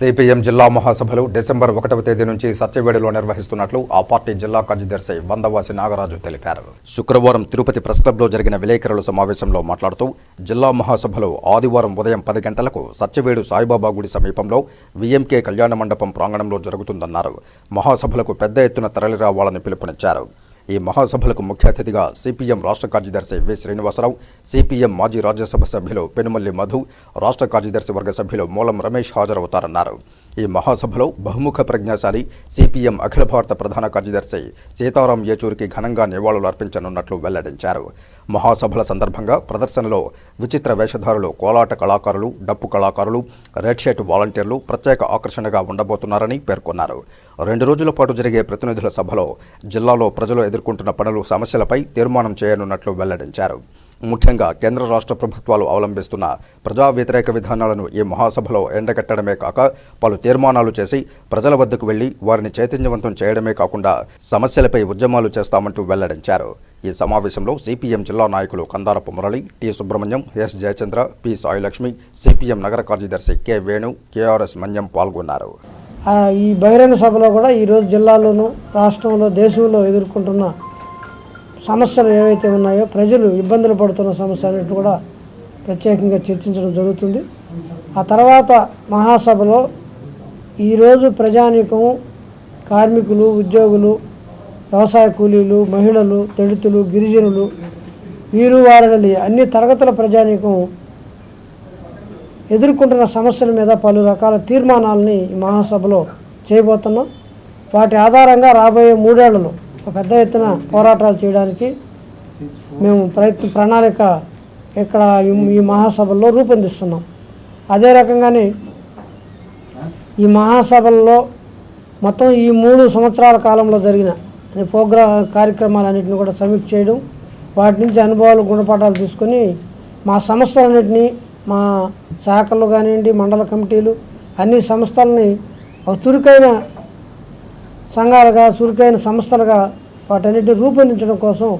CPM జిల్లా మహాసభలు December ఒకటవ తేదీ నుంచి సత్యవేడులో నిర్వహిస్తున్నట్లు ఆ పార్టీ జిల్లా కార్యదర్శి వందవాసి నాగరాజు తెలిపారు. శుక్రవారం తిరుపతి ప్రెస్ క్లబ్లో జరిగిన విలేకరుల సమావేశంలో మాట్లాడుతూ జిల్లా మహాసభలు ఆదివారం ఉదయం పది గంటలకు సత్యవేడు సాయిబాబా గుడి సమీపంలో విఎంకే కళ్యాణ మండపం ప్రాంగణంలో జరుగుతుందన్నారు. మహాసభలకు పెద్ద ఎత్తున తరలిరావాలని పిలుపునిచ్చారు. ఈ మహాసభలకు ముఖ్య అతిథిగా సిపిఎం రాష్ట్ర కార్యదర్శి వి. శ్రీనివాసరావు సిపిఎం మాజీ రాజ్యసభ సభ్యులు పెనుమల్లి మధు రాష్ట్ర కార్యదర్శి వర్గ సభ్యులు మూలం రమేష్ హాజరవుతారన్నారు. ఈ మహాసభలో బహుముఖ ప్రజ్ఞాశాలి సిపిఎం అఖిల భారత ప్రధాన కార్యదర్శి సీతారాం యేచూరికి ఘనంగా నివాళులు అర్పించనున్నట్లు వెల్లడించారు. మహాసభల సందర్భంగా ప్రదర్శనలో విచిత్ర వేషధారులు కోలాట కళాకారులు డప్పు కళాకారులు రెడ్ షర్ట్ వాలంటీర్లు ప్రత్యేక ఆకర్షణగా ఉండబోతున్నారని పేర్కొన్నారు. రెండు రోజుల పాటు జరిగే ప్రతినిధుల సభలో జిల్లాలో ప్రజలు ఎదుర్కొంటున్న పనులు సమస్యలపై తీర్మానం చేయనున్నట్లు వెల్లడించారు. ముఖ్యంగా కేంద్ర రాష్ట్ర ప్రభుత్వాలు అవలంబిస్తున్న ప్రజా వ్యతిరేక విధానాలను ఈ మహాసభలో ఎండగట్టడమే కాక పలు తీర్మానాలు చేసి ప్రజల వద్దకు వెళ్ళి వారిని చైతన్యవంతం చేయడమే కాకుండా సమస్యలపై ఉద్యమాలు చేస్తామంటూ వెల్లడించారు. ఈ సమావేశంలో సిపిఎం జిల్లా నాయకులు Kandarapu Murali T Subrahmanyam S Jayachandra P Sailakshmi CPM నగర కార్యదర్శి కె వేణు కెఆర్ఎస్ మన్యం పాల్గొన్నారు. ఈ బహిరంగ సభలో కూడా ఈరోజు జిల్లాలోనూ రాష్ట్రంలో దేశంలో ఎదుర్కొంటున్న సమస్యలు ఏవైతే ఉన్నాయో ప్రజలు ఇబ్బందులు పడుతున్న సమస్యలు కూడా ప్రత్యేకంగా చర్చించడం జరుగుతుంది. ఆ తర్వాత మహాసభలో ఈరోజు ప్రజానీకం కార్మికులు ఉద్యోగులు వ్యవసాయ కూలీలు మహిళలు దళితులు గిరిజనులు వీరు వారడలి అన్ని తరగతుల ప్రజానీకం ఎదుర్కొంటున్న సమస్యల మీద పలు రకాల తీర్మానాలని ఈ మహాసభలో చేయబోతున్నాం. వాటి ఆధారంగా రాబోయే మూడేళ్ళలో పెద్ద ఎత్తున పోరాటాలు చేయడానికి మేము ప్రయత్న ప్రణాళిక ఇక్కడ ఈ- మహాసభల్లో రూపొందిస్తున్నాం. అదే రకంగానే ఈ మహాసభల్లో మొత్తం ఈ మూడు సంవత్సరాల కాలంలో జరిగిన ప్రోగ్రా కార్యక్రమాలన్నింటినీ కూడా సమీక్ష చేయడం వాటి నుంచి అనుభవాలు గుణపాఠాలు తీసుకొని మా సంస్థలన్నింటినీ మా శాఖలు కానివ్వండి మండల కమిటీలు అన్ని సంస్థలని చురుకైన సంఘాలుగా చురుకైన సంస్థలుగా వాటన్నిటిని రూపొందించడం కోసం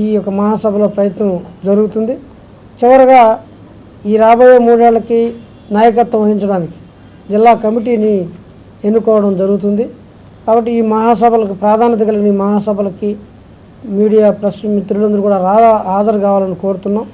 ఈ యొక్క మహాసభలో ప్రయత్నం జరుగుతుంది. చివరగా ఈ రాబోయే మూడేళ్ళకి నాయకత్వం వహించడానికి జిల్లా కమిటీని ఎన్నుకోవడం జరుగుతుంది. కాబట్టి ఈ మహాసభలకు ప్రాధాన్యత కలిగిన ఈ మహాసభలకి మీడియా ప్రెస్ మిత్రులందరూ కూడా రా హాజరు కావాలని కోరుతున్నాం.